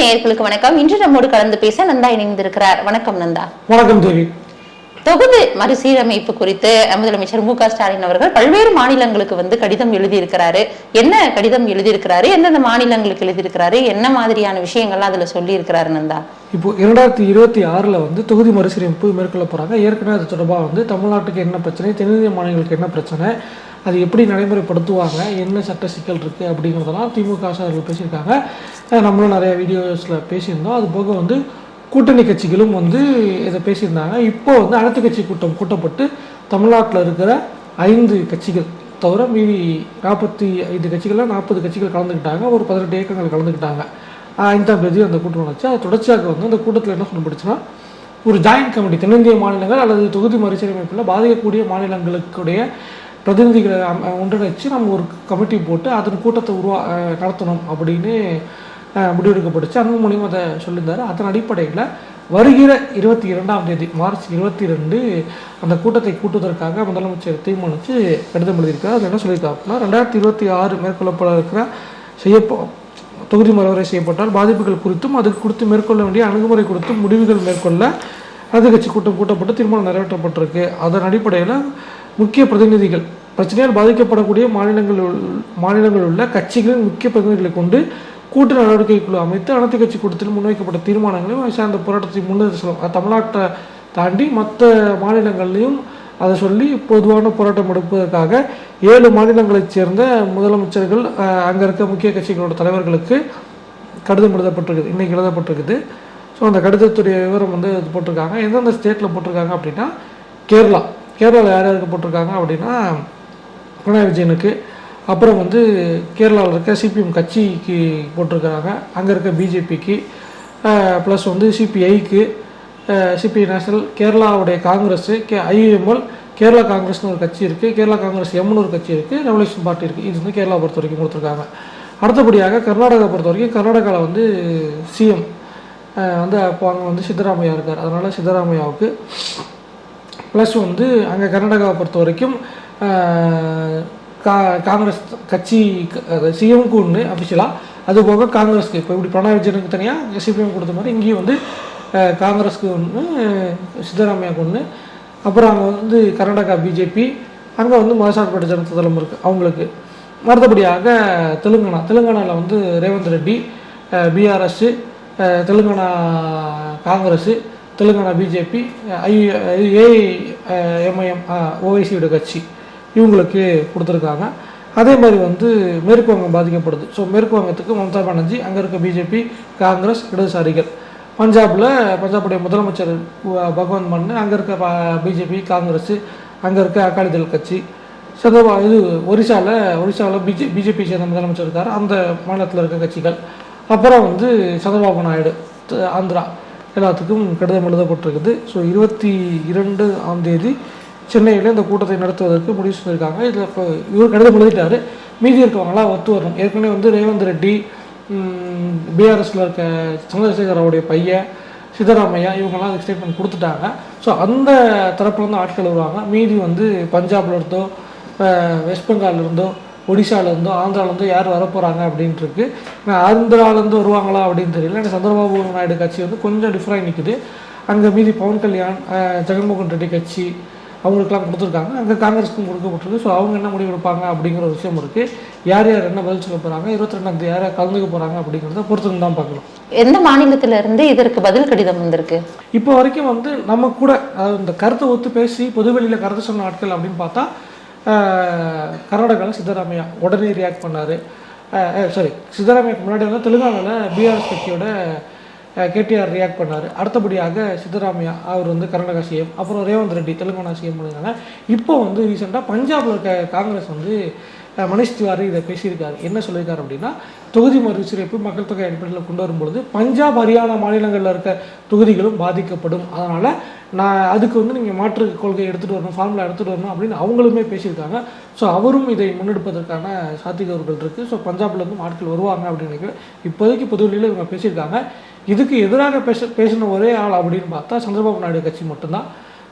நேயர்களுக்கு வணக்கம். இன்று நம்மோடு கலந்து பேச நந்தா இணைந்திருக்கிறார். வணக்கம் நந்தா. வணக்கம் தேவி. தொகுதி மறுசீரமைப்பு குறித்து முதலமைச்சர் மு க ஸ்டாலின் அவர்கள் பல்வேறு மாநிலங்களுக்கு வந்து கடிதம் எழுதியிருக்கிறாரு. என்ன கடிதம் எழுதியிருக்கிறாரு? எந்தெந்த மாநிலங்களுக்கு எழுதியிருக்கிறாரு? என்ன மாதிரியான விஷயங்கள்லாம் அதுல சொல்லி இருக்கிறாரு நந்தா? இப்போ இரண்டாயிரத்தி இருபத்தி ஆறில் வந்து தொகுதி மறுசீரமைப்பு மேற்கொள்ள போகிறாங்க ஏற்கனவே அது தொடர்பாக வந்து தமிழ்நாட்டுக்கு என்ன பிரச்சனை தென்னிந்திய மாநிலங்களுக்கு என்ன பிரச்சனை அது எப்படி நடைமுறைப்படுத்துவாங்க என்ன சட்ட சிக்கல் இருக்குது அப்படிங்கிறதெல்லாம் திமுக சார்கள் பேசியிருக்காங்க. நம்மளும் நிறைய வீடியோஸில் பேசியிருந்தோம். அது போக வந்து கூட்டணி கட்சிகளும் வந்து இதை பேசியிருந்தாங்க. இப்போ வந்து அனைத்து கட்சி கூட்டம் கூட்டப்பட்டு தமிழ்நாட்டில் இருக்கிற ஐந்து கட்சிகள் தவிர மீதி நாற்பத்தி ஐந்து கட்சிகள்லாம் நாற்பது கட்சிகள் கலந்துக்கிட்டாங்க. ஒரு பதினெட்டு இயக்கங்கள் கலந்துக்கிட்டாங்க. ஐந்தாம் தேதி அந்த கூட்டம் நடந்துச்சு அது தொடர்ச்சியாக வந்து அந்த கூட்டத்தில் என்ன சொல்லப்படுச்சுன்னா ஒரு ஜாயின்ட் கமிட்டி தென்னிந்திய மாநிலங்கள் அல்லது தொகுதி மறுசீரமைப்பில் பாதிக்கக்கூடிய மாநிலங்களுக்குடைய பிரதிநிதிகளை ஒன்றிணைச்சு நம்ம ஒரு கமிட்டி போட்டு அதன் கூட்டத்தை உருவா நடத்தணும் அப்படின்னு முடிவெடுக்கப்பட்டுச்சு. அன்பு அன்புமணியும் அதை சொல்லியிருந்தார். அதன் அடிப்படையில் வருகிற இருபத்தி இரண்டாம் தேதி மார்ச் இருபத்தி ரெண்டு அந்த கூட்டத்தை கூட்டுவதற்காக முதலமைச்சர் தீர்மானித்து கடிதம் எழுதியிருக்கார். அது என்ன சொல்லியிருக்காருன்னா ரெண்டாயிரத்தி இருபத்தி ஆறு மேற்கொள்ளப்பட இருக்கிற செய்யப்போ தொகுதி மறுவரை செய்யப்பட்டால் பாதிப்புகள் குறித்தும் அதுக்கு குறித்து மேற்கொள்ள வேண்டிய அணுகுமுறை குறித்தும் முடிவுகள் மேற்கொள்ள அது கட்சி கூட்டம் கூட்டப்பட்டு தீர்மானம் நிறைவேற்றப்பட்டிருக்கு. அதன் அடிப்படையில் முக்கிய பிரதிநிதிகள். பிரச்சனையால் பாதிக்கப்படக்கூடிய மாநிலங்களில் உள்- மாநிலங்களில் உள்ள கட்சிகளின் முக்கிய பிரதிநிதிகளை கொண்டு கூட்டு நடவடிக்கை குழு அமைத்து அனைத்து கட்சி கூட்டத்தில் முன்வைக்கப்பட்ட தீர்மானங்களையும் சார்ந்த போராட்டத்தை முன்னெடுத்து செல்லும் தமிழ்நாட்டை தாண்டி மற்ற மாநிலங்கள்லையும் அதை சொல்லி பொதுவான போராட்டம் எடுப்பதற்காக ஏழு மாநிலங்களைச் சேர்ந்த முதலமைச்சர்கள் அங்கே இருக்க முக்கிய கட்சிகளோட தலைவர்களுக்கு கடிதம் எழுதப்பட்டிருக்குது. இன்றைக்கி எழுதப்பட்டிருக்குது. ஸோ அந்த கடிதத்துடைய விவரம் வந்து போட்டிருக்காங்க. எந்தெந்த ஸ்டேட்டில் போட்டிருக்காங்க அப்படின்னா கேரளா. கேரளாவில் யார் யாருக்கு போட்டிருக்காங்க அப்படின்னா பினராயி விஜயனுக்கு. அப்புறம் வந்து கேரளாவில் இருக்க சிபிஎம் கட்சிக்கு போட்டிருக்கிறாங்க. அங்கே இருக்க பிஜேபிக்கு ப்ளஸ் வந்து சிபிஐக்கு சிபிஐ நேஷனல் கேரளாவுடைய காங்கிரஸு கே ஐஎம்எல் கேரளா காங்கிரஸ்னு ஒரு கட்சி இருக்குது கேரளா காங்கிரஸ் எம்னு ஒரு கட்சி இருக்குது ரெவல்யூஷன் பார்ட்டி இருக்குது இது வந்து கேரளா பொறுத்த வரைக்கும் கொடுத்துருக்காங்க. அடுத்தபடியாக கர்நாடகா பொறுத்த வரைக்கும் கர்நாடகாவில் வந்து சிஎம் வந்து அப்போ அங்கே வந்து சித்தராமையா இருக்கார். அதனால் சித்தராமையாவுக்கு ப்ளஸ் வந்து அங்கே கர்நாடகாவை பொறுத்த வரைக்கும் கா காங்கிரஸ் கட்சி சிஎம்க்கு ஒன்று அஃபிஷியலாக அது போக காங்கிரஸ்க்கு. இப்போ இப்படி பிரணாய் விஜயனுக்கு தனியாக சிபிஎம் கொடுத்த மாதிரி இங்கேயும் வந்து காங்கிரஸ்க்கு ஒன்று சித்தராமையாவுக்கு ஒன்று அப்புறம் அங்கே வந்து கர்நாடகா பிஜேபி அங்கே வந்து மதசார்பட்ட ஜனதா தளம் இருக்குது அவங்களுக்கு. மறுத்தபடியாக தெலுங்கானா. தெலுங்கானாவில் வந்து Revanth Reddy BRS Telangana Congress Telangana BJP ஐ ஏஐஎம்ஐஎம் ஓஐசியோட கட்சி இவங்களுக்கு கொடுத்துருக்காங்க. அதே மாதிரி வந்து மேற்கு வங்கம் பாதிக்கப்படுது. ஸோ மேற்கு வங்கத்துக்கு மம்தா பானர்ஜி அங்கே இருக்க பிஜேபி காங்கிரஸ் இடதுசாரிகள். பஞ்சாபில் பஞ்சாபுடைய முதலமைச்சர் பகவந்த் மன் அங்கே இருக்க பிஜேபி காங்கிரஸ் அங்கே இருக்க அகாலிதள் கட்சி. சந்திரபா இது ஒரிசாவில் ஒரிசாவில் பிஜே பிஜேபி சேர்ந்த முதலமைச்சர் இருக்கார். அந்த மாநிலத்தில் இருக்க கட்சிகள். அப்புறம் வந்து சந்திரபாபு நாயுடு த- ஆந்திரா. எல்லாத்துக்கும் கடிதம் எழுதப்பட்டிருக்குது. ஸோ இருபத்தி இரண்டு ஆம் தேதி சென்னையில் இந்த கூட்டத்தை நடத்துவதற்கு முடிவு செஞ்சுருக்காங்க இதில் இப்போ இவர் கடிதம் எழுதிட்டாரு. மீதி இருக்கவங்களாம் ஒத்து வரணும். ஏற்கனவே வந்து ரேவந்த் ரெட்டி பிஆர்எஸ்ல இருக்க சந்திரசேகராவுடைய பையன் சித்தராமையா இவங்கெல்லாம் அதுக்கு ஸ்டேட்மெண்ட் கொடுத்துட்டாங்க. ஸோ அந்த தரப்புலேருந்து ஆட்கள் வருவாங்க. மீதி வந்து பஞ்சாப்ல இருந்தோ வெஸ்ட் பெங்கால்ல இருந்தோ ஒடிசால இருந்தோ ஆந்திரால இருந்தோ யார் வரப்போறாங்க அப்படின்ட்டு இருக்கு நான் ஆந்திரால இருந்து வருவாங்களா அப்படின்னு தெரியல. எனக்கு சந்திரபாபு நாயுடு கட்சி வந்து கொஞ்சம் டிஃப்ரெண்ட் நிற்குது அங்கே மீதி பவன் கல்யாண் ஜெகன்மோகன் ரெட்டி கட்சி அவங்களுக்குலாம் கொடுத்துருக்காங்க. அங்கே காங்கிரஸுக்கும் கொடுக்கப்பட்டிருக்கு. ஸோ அவங்க என்ன முடிவு எடுப்பாங்க அப்படிங்கிற ஒரு விஷயம் இருக்குது யார் யார் என்ன பதில் சொல்ல போகிறாங்க இருபத்தி ரெண்டாம் தேதி யார் கலந்துக்க போகிறாங்க அப்படிங்கிறத பொறுத்து தான் பார்க்கணும் எந்த மாநிலத்தில இருந்து இதற்கு பதில் கடிதம் வந்திருக்கு? இப்போ வரைக்கும் வந்து நம்ம கூட இந்த கருத்தை ஒத்து பேசி பொதுவெளியில் கருத்து சொன்ன ஆட்கள் அப்படின்னு பார்த்தா கர்நாடகாவில் சித்தராமையா உடனே ரியாக்ட் பண்ணார். சாரி சித்தராமையாக்கு முன்னாடி வந்து தெலுங்கானாவில் பிஆர்எஸ் கட்சியோட கேடிஆர் ரியாக்ட் பண்ணார். அடுத்தபடியாக சித்தராமையா அவர் வந்து கர்நாடகா சிஎம் அப்புறம் ரேவந்த் ரெட்டி தெலுங்கானா சிஎம் பண்ணதுனால இப்போ வந்து ரீசெண்டாக பஞ்சாபில் இருக்க காங்கிரஸ் வந்து மனிஷ் திவாரி இதை பேசியிருக்காரு. என்ன சொல்லியிருக்காரு அப்படின்னா தொகுதி மறுசீரமைப்பு மக்கள் தொகை அடிப்படையில் கொண்டு வரும்பொழுது பஞ்சாப் ஹரியானா மாநிலங்களில் இருக்க தொகுதிகளும் பாதிக்கப்படும். அதனால் நான் அதுக்கு வந்து நீங்கள் மாற்று கொள்கை எடுத்துகிட்டு வரணும் ஃபார்முலா எடுத்துகிட்டு வரணும் அப்படின்னு அவங்களுமே பேசியிருக்காங்க. ஸோ அவரும் இதை முன்னெடுப்பதற்கான சாத்தியக்கூறுகள் இருக்குது ஸோ பஞ்சாப்லேருந்து ஆட்கள் வருவாங்க அப்படின்னு நினைக்கிறேன். இப்போதைக்கு பொதுவெளியில் இவங்க பேசியிருக்காங்க. இதுக்கு எதிராக பேச பேசின ஒரே ஆள் அப்படின்னு பார்த்தா சந்திரபாபு நாயுடு கட்சி மட்டும்தான்.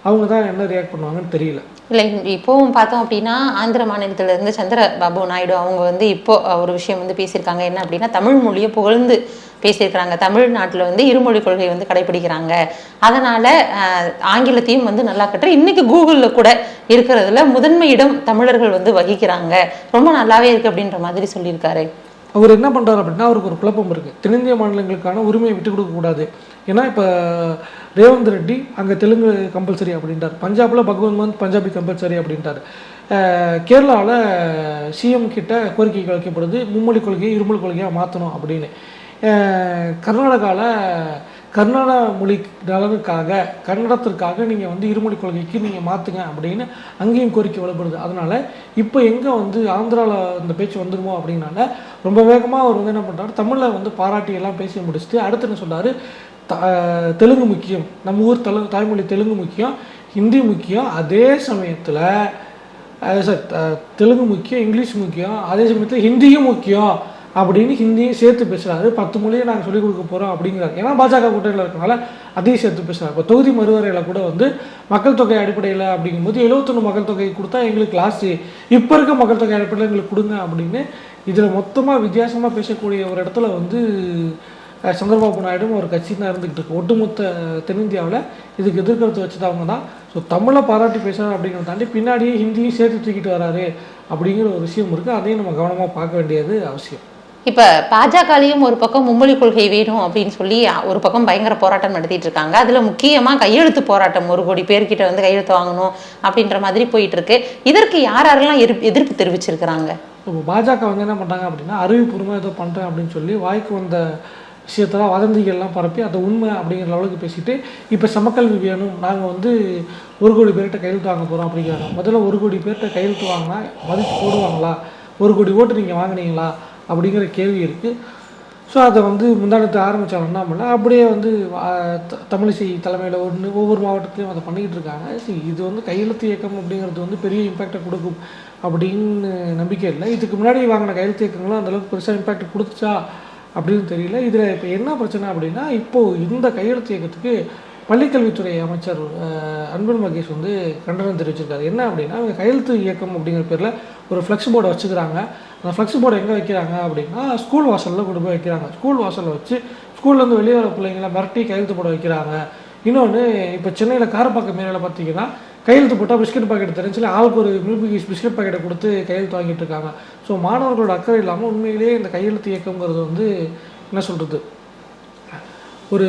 அவங்க தான் என்ன ரியாக்ட் பண்ணுவாங்கன்னு தெரியல. இல்லை இப்போவும் பார்த்தோம் அப்படின்னா ஆந்திர மாநிலத்திலேருந்து சந்திர பாபு நாயுடு அவங்க வந்து இப்போ ஒரு விஷயம் வந்து பேசியிருக்காங்க. என்ன அப்படின்னா தமிழ் மொழியை புகழ்ந்து பேசியிருக்கிறாங்க. தமிழ்நாட்டில் வந்து இருமொழி கொள்கை வந்து கடைபிடிக்கிறாங்க. அதனால ஆங்கிலத்தையும் வந்து நல்லா கற்று இன்னைக்கு கூகுளில் கூட இருக்கிறதுல முதன்மை இடம் தமிழர்கள் வந்து வகிக்கிறாங்க. ரொம்ப நல்லாவே இருக்கு அப்படின்ற மாதிரி சொல்லியிருக்காரு. அவர் என்ன பண்ணுறாரு அப்படின்னா அவருக்கு ஒரு குழப்பம் இருக்குது தென்னிந்திய மாநிலங்களுக்கான உரிமையை விட்டு கொடுக்கக்கூடாது ஏன்னா இப்போ ரேவந்த் ரெட்டி அங்கே தெலுங்கு கம்பல்சரி அப்படின்ட்டார் பஞ்சாபில் பகவந்த் மந்த் பஞ்சாபி கம்பல்சரி அப்படின்ட்டார் கேரளாவில் சிஎம் கிட்ட கோரிக்கை வைக்கப்படுது மும்மொழி கொள்கையை இருமொழி கொள்கையாக மாற்றணும் அப்படின்னு. கர்நாடகாவில் கர்நாடக மொழி நலனுக்காக கன்னடத்திற்காக நீங்கள் வந்து இருமொழி கொள்கைக்கு நீங்கள் மாற்றுங்க அப்படின்னு அங்கேயும் கோரிக்கை வலுப்படுது. அதனால் இப்போ எங்கே வந்து ஆந்திராவில் இந்த பேச்சு வந்துடுமோ அப்படின்னால ரொம்ப வேகமாக அவர் வந்து என்ன பண்ணுறாரு தமிழில் வந்து பாராட்டி எல்லாம் பேசி முடிச்சுட்டு அடுத்து என்ன சொல்றாரு த தெலுங்கு முக்கியம். நம்ம ஊர் தெலு தாய்மொழி தெலுங்கு முக்கியம் ஹிந்தி முக்கியம் அதே சமயத்தில் சார் தெலுங்கு முக்கியம் இங்கிலீஷ் முக்கியம் அதே சமயத்தில் ஹிந்தியும் முக்கியம். அப்படின்னு ஹிந்தியும் சேர்த்து பேசுகிறாரு பத்து மொழியை நாங்கள் சொல்லிக் கொடுக்க போகிறோம் அப்படிங்கிறாரு. ஏன்னா பாஜக கூட்டணியில் இருக்கனால அதையும் சேர்த்து பேசுகிறார் இப்போ தொகுதி மறுவரையில் கூட வந்து மக்கள் தொகை அடிப்படையில் அப்படிங்கும்போது எழுபத்தொன்று மக்கள் தொகை கொடுத்தா எங்களுக்கு லாஸ்ட்டு இப்போ இருக்க மக்கள் தொகை அடிப்படையில் எங்களுக்கு கொடுங்க அப்படின்னு இதில் மொத்தமாக வித்தியாசமாக பேசக்கூடிய ஒரு இடத்துல வந்து சந்திரபாபு நாயுடும் ஒரு கட்சி தான் இருந்துகிட்டு இருக்கு. ஒட்டுமொத்த தென்னிந்தியாவில் இதுக்கு எதிர்கருத்து வச்சதவங்க தான். ஸோ தமிழை பாராட்டி பேசுகிறார் அப்படிங்கிறத தாண்டி பின்னாடியே ஹிந்தியும் சேர்த்து தூக்கிட்டு வராரு அப்படிங்கிற ஒரு விஷயம் இருக்குது அதையும் நம்ம கவனமாக பார்க்க வேண்டியது அவசியம். இப்போ பாஜகலையும் ஒரு பக்கம் மும்மொழி கொள்கை வேணும் அப்படின்னு சொல்லி ஒரு பக்கம் பயங்கர போராட்டம் நடத்திட்டு இருக்காங்க. அதில் முக்கியமாக கையெழுத்து போராட்டம் ஒரு கோடி பேர்கிட்ட வந்து கையெழுத்து வாங்கணும் அப்படின்ற மாதிரி போயிட்டு இருக்கு. இதற்கு யார் யாரெல்லாம் எதிர்ப்பு எதிர்ப்பு தெரிவிச்சிருக்கிறாங்க? இப்போ பாஜக வந்து என்ன பண்ணுறாங்க அப்படின்னா அறிவுபூர்வமாக ஏதோ பண்ணுறேன் அப்படின்னு சொல்லி வாய்க்கு வந்த விஷயத்தெல்லாம் வதந்திகள்லாம் பரப்பி அது உண்மை அப்படிங்கிற லெவலுக்கு பேசிட்டு இப்போ சமக்கல்வி வேணும் நாங்கள் வந்து ஒரு கோடி பேர்கிட்ட கையெழுத்து வாங்க போகிறோம் அப்படிங்கிறாங்க. முதல்ல ஒரு கோடி பேர்கிட்ட கையெழுத்து வாங்கினா மதிப்பு போடுவாங்களா? ஒரு கோடி ஓட்டு நீங்கள் வாங்குனீங்களா? அப்படிங்கிற கேள்வி இருக்குது ஸோ அதை வந்து முந்தானத்தை என்ன அண்ணாமலை அப்படியே வந்து த- தமிழிசை தலைமையில் ஒன்று ஒவ்வொரு மாவட்டத்திலையும் அதை பண்ணிக்கிட்டு இருக்காங்க. சரி இது வந்து கையெழுத்து இயக்கம் அப்படிங்கிறது வந்து பெரிய இம்பேக்டை கொடுக்கும் அப்படின்னு நம்பிக்கை இல்லை. இதுக்கு முன்னாடி வாங்கின கையெழுத்து இயக்கங்களும் அந்தளவுக்கு பெருசாக இம்பேக்ட் கொடுத்துச்சா அப்படின்னு தெரியல. இதில் இப்போ என்ன பிரச்சனை அப்படின்னா இப்போது இந்த கையெழுத்து இயக்கத்துக்கு பள்ளிக்கல்வித்துறை அமைச்சர் அன்பன் அன்பில் மகேஷ் வந்து கண்டனம் தெரிவிச்சிருக்காரு. என்ன அப்படின்னா கையெழுத்து இயக்கம் அப்படிங்கிற பேரில் ஒரு ஃப்ளெக்ஸ் போர்டை வச்சுக்கிறாங்க. அந்த ஃப்ளெக்ஸ் போர்டு எங்கே வைக்கிறாங்க அப்படின்னா ஸ்கூல் வாசலில் கொண்டு போய் வைக்கிறாங்க. ஸ்கூல் வாசலில் வச்சு ஸ்கூல்லேருந்து வெளியே வர பிள்ளைங்களை மிரட்டி கையெழுத்து போட வைக்கிறாங்க. இன்னொன்று இப்போ சென்னையில் காரப்பாக்கம் மேலே பார்த்தீங்கன்னா கையெழுத்து போட்டால் பிஸ்கட் பாக்கெட் தெரிஞ்சு ஆளுக்கு ஒரு மில்க் பிஸ்கட் பாக்கெட்டை கொடுத்து கையெழுத்து வாங்கிட்டு இருக்காங்க. ஸோ மாணவர்களோட அக்கறை இல்லாமல் உண்மையிலேயே இந்த கையெழுத்து இயக்கங்கிறது வந்து என்ன சொல்கிறது ஒரு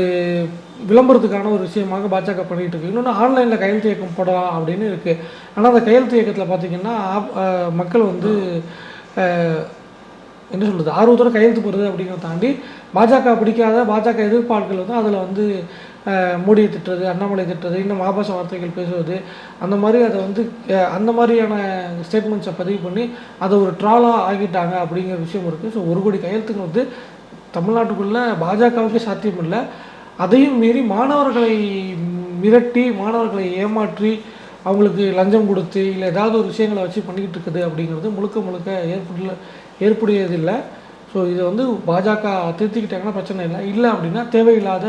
விளம்பரத்துக்கான ஒரு விஷயமாக பாஜக பண்ணிகிட்டு இருக்கு. இன்னொன்று ஆன்லைனில் கையெழுத்து இயக்கம் போடலாம் அப்படின்னு இருக்குது ஆனால் அந்த கையெழுத்து இயக்கத்தில் பார்த்தீங்கன்னா மக்கள் வந்து என்ன சொல்கிறது ஆர்வத்தோடு கையெழுத்து போடுறது அப்படிங்கிறத தாண்டி பாஜக பிடிக்காத பாஜக எதிர்ப்பாட்கள் வந்து அதில் வந்து மோடியை திட்டுறது அண்ணாமலை திட்டுறது இன்னும் ஆபாச வார்த்தைகள் பேசுவது அந்த மாதிரி அதை வந்து அந்த மாதிரியான ஸ்டேட்மெண்ட்ஸை பதிவு பண்ணி அதை ஒரு ட்ராலாக ஆகிட்டாங்க அப்படிங்கிற விஷயம் இருக்குது ஸோ ஒரு கோடி கையெழுத்துக்கு வந்து தமிழ்நாட்டுக்குள்ளே பாஜகவுக்கு சாத்தியம் இல்லை. அதையும் மீறி மாணவர்களை மிரட்டி மாணவர்களை ஏமாற்றி அவங்களுக்கு லஞ்சம் கொடுத்து இல்லை ஏதாவது ஒரு விஷயங்களை வச்சு பண்ணிக்கிட்டு இருக்குது அப்படிங்கிறது முழுக்க முழுக்க ஏற்புள்ள ஏற்புடையதில்லை ஸோ இதை வந்து பாஜக திருத்திக்கிட்டாங்கன்னா பிரச்சனை இல்லை. இல்லை அப்படின்னா தேவையில்லாத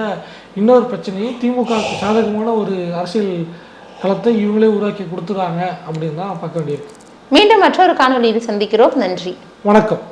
இன்னொரு பிரச்சனையை திமுகவுக்கு சாதகமான ஒரு அரசியல் களத்தை இவங்களே உருவாக்கி கொடுத்துறாங்க அப்படின்னு தான் பார்க்க வேண்டியிருக்கு. மீண்டும் மற்றொரு காணொளியில் சந்திக்கிறோம். நன்றி. வணக்கம்.